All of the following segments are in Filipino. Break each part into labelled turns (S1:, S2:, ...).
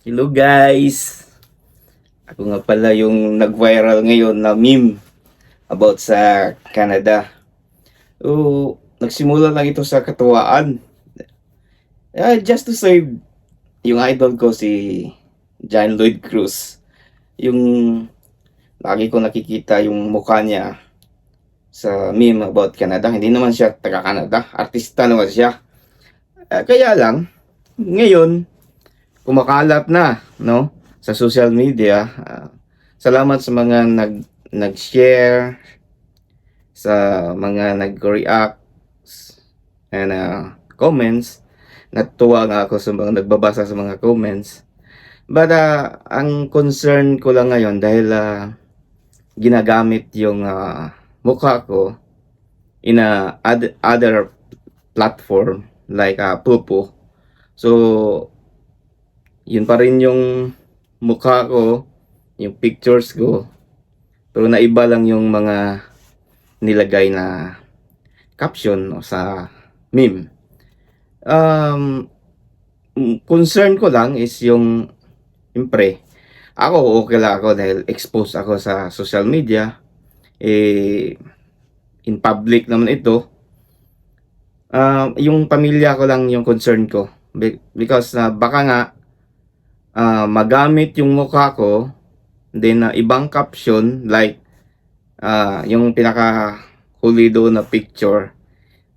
S1: Hello guys! Ako nga pala yung nag-viral ngayon na meme about sa Canada. So, nagsimula lang ito sa katuwaan. Ah, just to save yung idol ko si John Lloyd Cruz. Yung lagi ko nakikita yung mukha niya sa meme about Canada. Hindi naman siya taga-Canada. Artista naman siya. Ah, kaya lang, ngayon, kumakalat na no? Sa social media. Ah, salamat sa mga nag nag-share sa mga nag-react and uh, comments. Natuwa nga ako sa mga nagbabasa sa mga comments. But uh, ang concern ko lang ngayon dahil uh, ginagamit yung uh, mukha ko in a ad- other platform like uh, Pupo so yun pa rin yung mukha ko, yung pictures ko. Pero naiba lang yung mga nilagay na caption o sa meme. Um, concern ko lang is yung, impre, ako okay lang ako dahil exposed ako sa social media. Eh, in public naman ito. Um, yung pamilya ko lang yung concern ko. Be- Because uh, baka nga ah, magamit yung mukha ko then na ibang caption like ah, yung pinaka huli doon na picture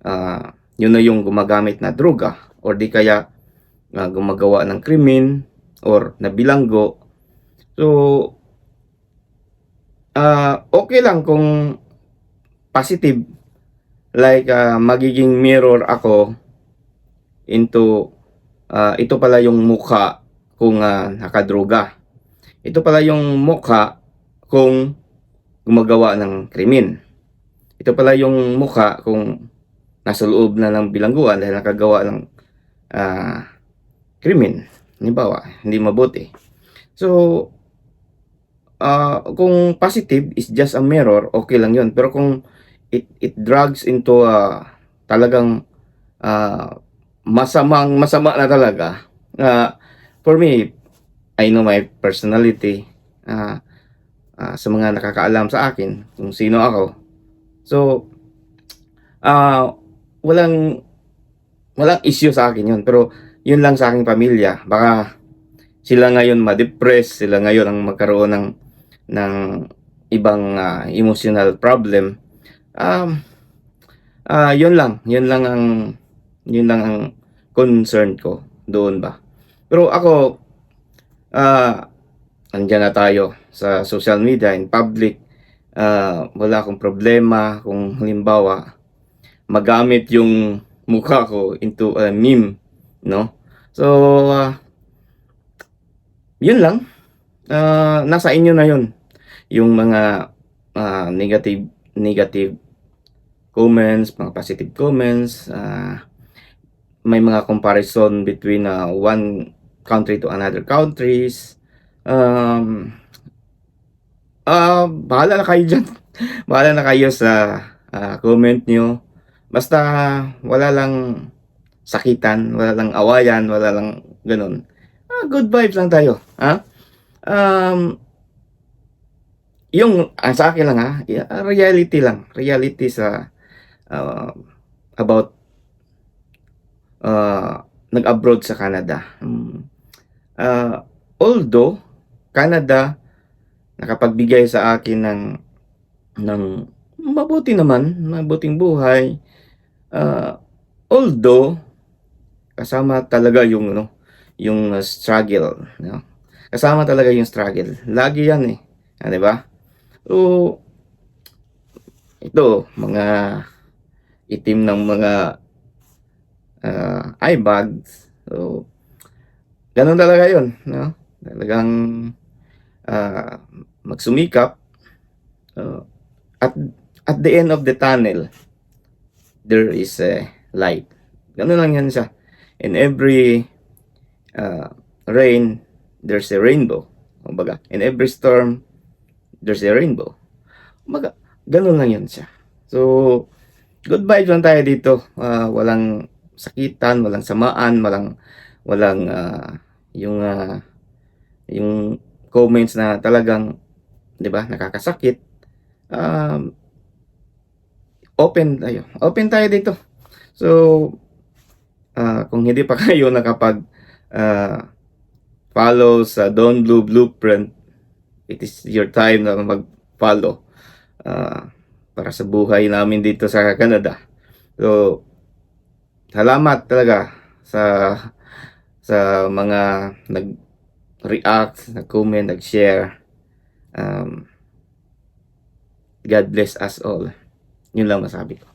S1: ah, yun na yung gumagamit na droga or di kaya ah, gumagawa ng krimen or nabilanggo. So ah, okay lang kung positive like ah, magiging mirror ako into ah, ito pala yung mukha kung ah, nakadroga. Ito pala yung mukha kung gumagawa ng krimen. Ito pala yung mukha kung nasa loob na ng bilangguan dahil nakagawa ng ah, krimen. Halimbawa, hindi mabuti. So, ah, kung positive is just a mirror, okay lang yun. Pero kung it, it drags into a talagang ah, masamang masama na talaga, ah, for me, I know my personality ah ah, sa mga nakakaalam sa akin kung sino ako. So, ah walang walang issue sa akin yun. Pero yun lang sa aking pamilya. Baka sila ngayon ma-depress, sila ngayon ang magkaroon ng ng ibang ah, emotional problem. Um, ah yun lang, yun lang ang yun lang ang concern ko doon ba. Pero ako, ah, andyan na tayo sa social media, in public, ah, wala akong problema kung halimbawa, magamit yung mukha ko into a meme, no? So, ah, yun lang. Ah, nasa inyo na yun. Yung mga ah, negative, negative comments, mga positive comments, ah, may mga comparison between uh, one country to another countries. Um, ah bahala na kayo dyan. bahala na kayo sa ah, comment nyo. Basta wala lang sakitan, wala lang awayan, wala lang ganun. Ah, good vibes lang tayo. Ha? Um, yung ah, sa akin lang ha, yeah, reality lang. Reality sa ah, about uh, nag-abroad sa Canada. Mm. Uh, although, Canada, nakapagbigay sa akin ng, ng mabuti naman, mabuting buhay. Uh, although, kasama talaga yung, ano, yung uh, struggle. No? Kasama talaga yung struggle. Lagi yan eh. Ah, di ba? So, ito, mga itim ng mga uh, eye bags. So, ganun talaga yun. No? Talagang uh, magsumikap. Uh, at, at the end of the tunnel, there is a light. Ganun lang yan siya. In every uh, rain, there's a rainbow. Kumbaga, in every storm, there's a rainbow. Kumbaga, ganun lang yan siya. So, good vibes lang tayo dito. Ah, walang sakitan, walang samaan, walang walang ah, yung ah, yung comments na talagang 'di ba nakakasakit um, open tayo. Open tayo dito. So ah, kung hindi pa kayo nakapag ah, follow sa Don Blue Blueprint it is your time na mag-follow ah, para sa buhay namin dito sa Canada. So salamat talaga sa sa mga nag-react, nag-comment, nag-share. Um, God bless us all. Yun lang masabi ko.